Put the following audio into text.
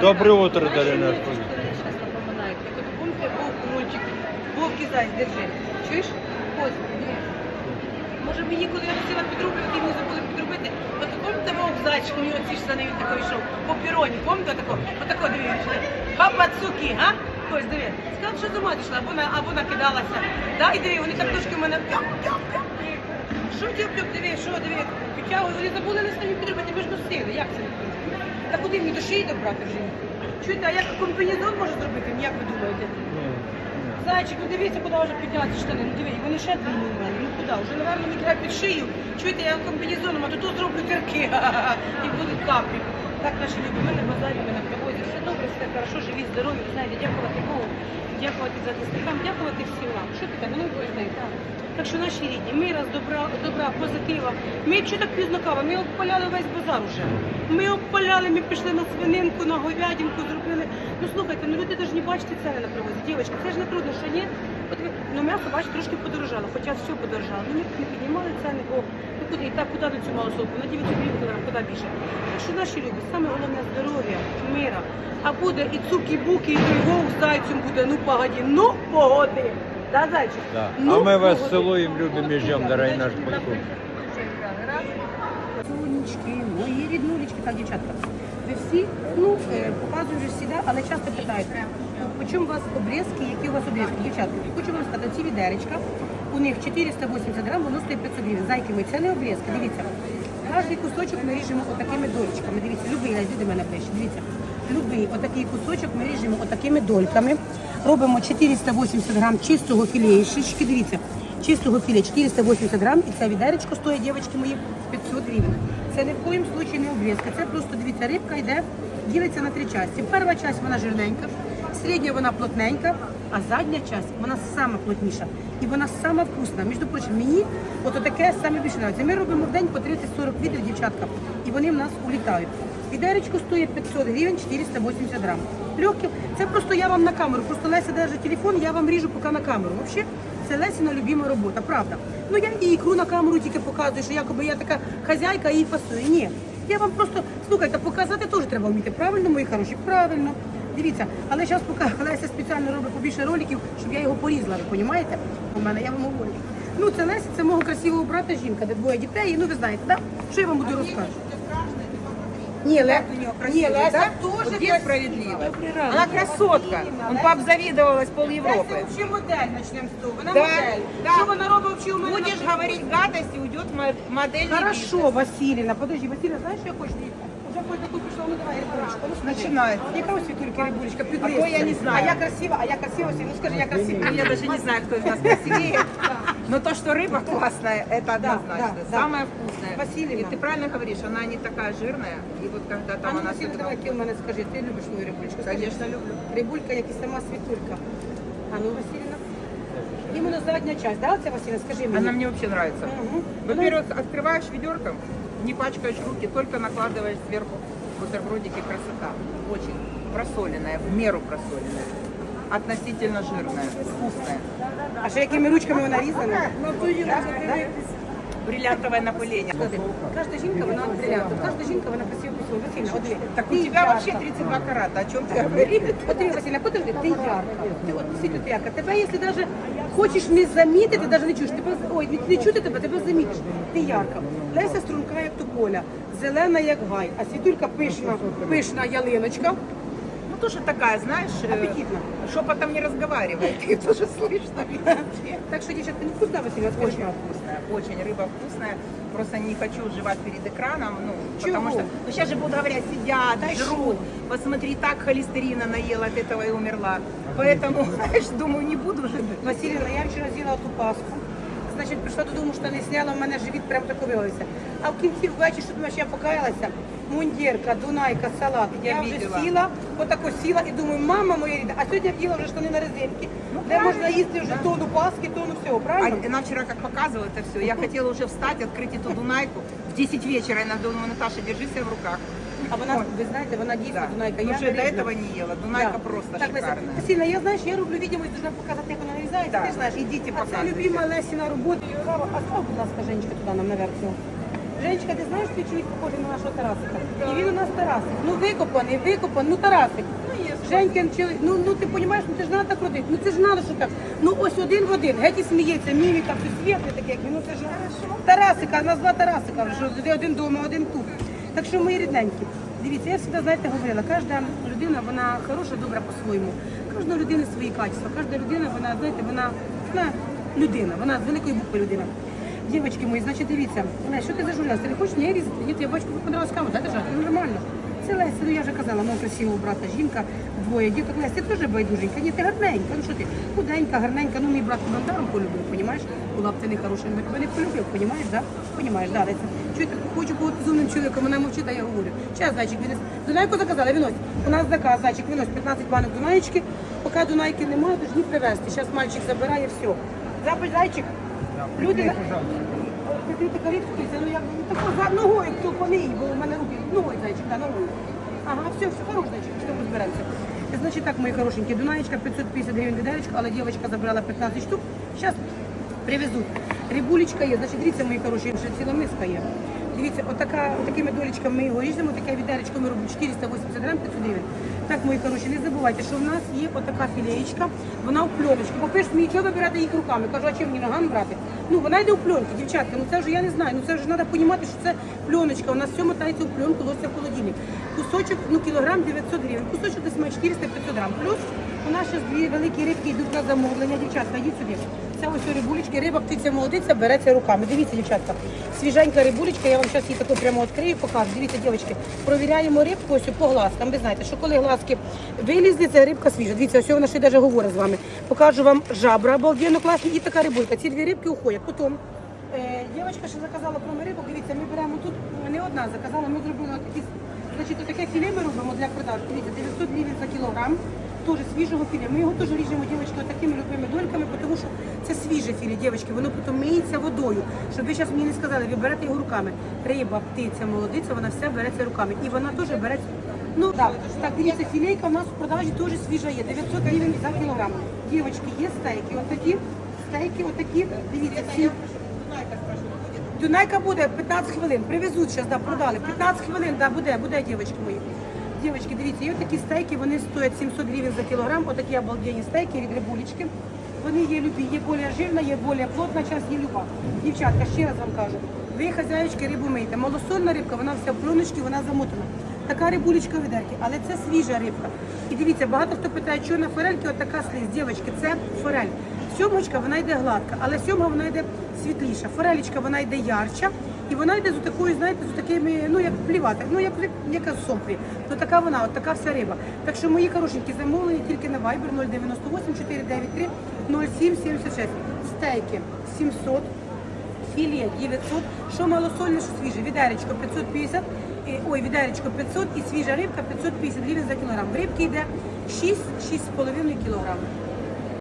Доброе утро, напоминаю. Помните, крольчик, вовки зайць, держи. Чуєш? Ось, ні. Може мені, коли я хотіла підроблювати, мені забули підробити. От помните вовк зайчик, у нього ці штани він такий йшов по піроні, помните отако? Отако дивіться. Хапацуки, га? Ось диви. Сказав, що з ума дійшла, або, на, або накидалася. Да, і диви, вони так трошки в мене. Що тьоп-тьоп, диви, що диви? Підтягують, вони забули на самі підробити, ви ж носили, як це не підробити? Та куди мені до шиї добрати вже? Чуєте, а як комбінезон може зробити, як ви думаєте? Зайчик, ну дивіться, куди вже підняти штани. Ну дивіться, вони ще длинні у мене. Ну куди? Вже, напевно, мені треба під шию. Чуєте, я комбінезоном, а то тут зроблю дірки. І будуть каплі. Так наші люди, ми базарі, ми на. Все добре, все хорошо, живі, здорові. Ви знаєте, дякувати Богу, дякувати за захисникам, дякувати всім вам. Що там? Ну, ви знаєте. Так. Що наші рідні, мира, добра, добра, позитива. Ми що так пізно кава? Ми обпаляли весь базар уже. Ми обпаляли, ми пішли на свининку, на говядинку, зробили. Ну слухайте, ну люди навіть не бачите ціни на привозі. Дівчатки, це ж не трудно, що ні. От ну м'ясо, бачите, трошки подорожало, хоча все подорожало. Ну не піднімали ціни, бо ну куди і так, куди на цю малу солку? На 9 гривень кілограм, куди більше. Так що наші люди, саме головне здоров'я, мира. А буде і цуки-буки, і вовк зайцем буде, ну погоді, ну погоди. Да, зайчик? Да. Ну, а мы вас погоди. целуем, любим и ждем, дорогие наши Зайчик. Сонечки, мої ріднулечки, так, дівчатка. Ви всі, ну, е, показую вже всі, але часто питають, по чому у вас обрізки, які у вас обрізки, дівчатка? Хочу вам сказати, ці відеречка, у них 480 грам, воно стоїть 500 гривень. Зайки ми, це не обрізки, дивіться. Кожний кусочок ми ріжемо отакими долечками. Дивіться, любий, йди до мене ближче, дивіться. Любий отакий кусочок ми ріжемо отакими дольками. Робимо 480 грам чистого філеєшечки, дивіться. Чистого філе 480 грам, і це відеречко стоїть, дівчатки мої, 500 гривень. Це ні в коїм случаї не обрізка. Це просто дивіться, рибка йде, ділиться на три частини. Перша частина вона жирненька, середня вона плотненька, а задня частина вона сама плотніша. І вона сама вкусна. Між прочим, мені от таке саме більше подобається. Ми робимо в день по 30-40 літрів, дівчатка, і вони в нас улітають. Відеречко стоїть 500 гривень, 480 грам. Легким. Це просто я вам на камеру. Просто Леся держить телефон, я вам ріжу поки на камеру. Взагалі, це Лесіна любима робота, правда. Ну я і ікру на камеру тільки показую, що якоби я така хазяйка і фасую. Ні. Я вам просто слухайте, показати теж треба вміти. Правильно, мої хороші? Правильно. Дивіться, але зараз поки Леся спеціально робить побільше роликів, щоб я його порізала, ви розумієте? У мене я вам говорю. Ну, це Леся, це мого красивого брата жінка, де двоє дітей, ну ви знаєте, да? що я вам буду розказувати? Ні, Ле... Ні, Леся теж Где справедливо? Она красотка. Он пообзавидовалась пол Европы. Леся взагалі модель, почнемо з того. Вона Да, модель. да. Що вона робить взагалі у Будешь говорить гадости, уйдет мо- модельный Хорошо, Василіна, подожди, Василіна, знаєш, що я хочу? Уже хоч таку пішла, ну давай, рибулечка, ну скажи. Начинает. Яка у світульки рибулечка? Під А то я не знаю. А я красива, а я красива, Василь, ну скажи, я красива. Я даже не знаю, кто из нас красивее. Но то, что рыба классная, это однозначно. да, да. Самая вкусная. Васильевна. И ты правильно говоришь, она не такая жирная. И вот когда А там ну, она Василіна, особенно давай ти у вкусная. мене скажи, ти любиш мою рибулечку? Скажи. Конечно, люблю. Рибулька, як і сама світулька. А ну, Василіна. Іменно задня часть, да, оце, Василіна, скажи мені. Она мне вообще нравится. Мгм. Во-первых, открываешь ведерком, не пачкаешь руки, только накладываешь сверху бутербродики красота. Очень просоленная, в меру просоленная. Относительно жирная, вкусная. А ще якими ручками вона різана? Бриллиантовое напыление. Кожна жінка, вона бриллиант. Кожна жінка, вона красиво писала. Василіна, от. Так у тебя вообще 32 карата, о чем ты говоришь? Подиви, Василя, подожди, ти ярка. Ти от дійсно ти ярка. Тебе, якщо навіть хочеш не замітити, навіть не чуєш, тебе, ой, не, не чути тебе, тебе замітиш. Ти ярка. Леся струнка, як тополя, зелена, як гай, а світулька пишна, пишна ялиночка. Ну тоже такая, знаешь, э, Аппетитно. шепотом не разговаривает, и тоже слышно. везде. Так що, дівчатка, ну вкусна, Василя, скажи. Очень вкусная, очень рыба вкусная. Просто не хочу жевать перед экраном, ну, Чего? потому что ну, сейчас же будут говорять, сидят, Да жрут. шо? Посмотри, так холестерина наела от этого и умерла. Поэтому, знаешь, думаю, не буду же. Василіна, я вчора з'їла ту паску. Значить, прийшла додому, штани сняла, в мене живіт прям так вилився. А в кінці ввечері, що думаєш, я покаялася, мундірка, дунайка, салат. Я, Я вже бачила. сіла, отако сіла і думаю, мама моя рідна, а сьогодні я в'їла вже штани на резинки, де можна їсти вже тону паски, тону всього, правильно? А она вчера как показывала это все, я хотела уже встать, открыть эту Дунайку. В 10 вечера я думаю, Наташа, держи себя в руках. А вона, Ой. ви знаєте, вона дійсно Да. дунайка. Ну, я уже до рідна. этого не ела. Дунайка Да. просто так, Леся, шикарная. Василіна, я знаєш, я роблю відомість, должна показати, як вона нарізається. Да, Ти знаєш, ідіть і а це показуйте. любима Лесіна робота. А став, будь ласка, Женечка, туди нам наверх. Женечка, ти знаєш, твій чоловік похожий на нашого Тарасика? І він у нас Тарасик. Ну викопаний, викопаний, ну Тарасик. Женькин чоловік, ну, ну ти розумієш, ну це ж треба так родити. Ну це ж треба, що так. Ну ось один в один, геть і сміється, міміка, все світле таке, як він, ну це ж Тарасика, назва Тарасика, вже, що один вдома, один тут. Так що мої рідненькі. Дивіться, я завжди, знаєте, говорила, кожна людина, вона хороша, добра по-своєму. Кожна людина свої качества, кожна людина, вона, знаєте, вона, вона людина, вона з великої букви людина. Дівчатки мої, значить, дивіться, Лесь, що ти за зажулялася? Ти не хочеш не різати? Ні, я бачу, понравилась кава, дайте жати, ну нормально. Це Леся, ну я вже казала, мого красивого брата жінка, двоє діток. Леся, ти теж байдуженька, ні, ти гарненька, ну що ти, худенька, гарненька, ну мій брат бандаром полюбив, понімаєш? Була б ти не хороша, він тебе не полюбив, понімаєш, да? Понімаєш, да, Леся. Чуєте, хочу бути з чоловіком, вона мовчить, а я говорю. Час, зайчик, винес. Дунайку заказала, винось. У нас заказ, зайчик, винось 15 банок Дунаєчки. Поки Дунайки немає, то ж не привезти. Зараз мальчик забирає все. Запись, зайчик. Люди... на- Прикрити калітку, ну як ну, тако за ногою, хто по ній, бо у мене руки ногою зайчик, та ногою. Ага, все, все хорош, зайчик, що ми зберемося. Значить так, мої хорошенькі, Дунаєчка 550 гривень віделечка, але дівчинка забрала 15 штук. Зараз привезуть. Рибулечка є, значить, дивіться, мої хороші, ще ціла миска є. Дивіться, отака, такими долечками ми його ріжемо, таке відеречко ми робимо 480 грам 500 гривень. Так, мої хороші, не забувайте, що в нас є отака філеєчка, вона в пленочці. Бо пишуть мені, чого ви берете їх руками? Кажу, а чим мені ногами брати? Ну, вона йде в пленки, дівчатка, ну це вже я не знаю, ну це вже треба розуміти, що це пленочка. У нас все мотається в пленку, ложиться в холодильник. Кусочок, ну кілограм 900 гривень, кусочок десь має 400-500 грам. Плюс у нас зараз дві великі рибки йдуть на замовлення, дівчатка, йдіть сюди. Це ось рибулечки, риба, птиця молодиця, береться руками. Дивіться, дівчатка, свіженька рибулечка, я вам зараз її таку прямо відкрию, покажу. Дивіться, дівчатки, провіряємо рибку ось по глазкам. Ви знаєте, що коли глазки вилізли, це рибка свіжа. Дивіться, ось вона ще навіть говорить з вами. Покажу вам жабра обалденно класні і така рибулька. Ці дві рибки уходять. Потім е, дівчинка ще заказала кроме рибок, дивіться, ми беремо тут не одна заказала, ми зробили такі, значить, таке філе ми робимо для продажу. Дивіться, 900 гривень за кілограм. Теж свіжого філе. Ми його теж ріжемо, дівчатки, такими любими дольками, тому що це свіже філе, дівчатки, воно потім миється водою. Щоб ви зараз мені не сказали, ви берете його руками. Риба, птиця, молодиця, вона все береться руками. І вона теж береться. Ну так, так, дивіться, філейка у нас в продажі теж свіжа є. 900 гривень за кілограм. Дівчатки, є стейки, отакі, стейки, отакі, дивіться, всі. Дунайка буде 15 хвилин. Привезуть зараз, да, продали. 15 хвилин, да, буде, буде, дівчатки мої. Дівчатки, дивіться, є такі стейки, вони стоять 700 гривень за кілограм. Отакі обалденні стейки від рибулечки. Вони є любі, є більш жирна, є більш плотна, час є люба. Дівчатка, ще раз вам кажу, ви хазяїчки рибу миєте. Малосольна рибка, вона вся в пленочці, вона замотана. Така рибулечка відерки, але це свіжа рибка. І дивіться, багато хто питає, що на форельки отака слизь. Дівчатки, це форель. Сьомочка вона йде гладка, але сьомга вона йде світліша. Форелечка вона йде ярча. І вона йде з такою, знаєте, з такими, ну як плівати, ну як яка соплі. То така вона, от така вся риба. Так що мої хорошенькі замовлення тільки на Viber 098 493 0776. Стейки 700, філе 900, що малосольне, що свіже. Відеречко 550, е, ой, відеречко 500 і свіжа рибка 550 гривень за кілограм. Рибки йде 6-6,5 кілограм.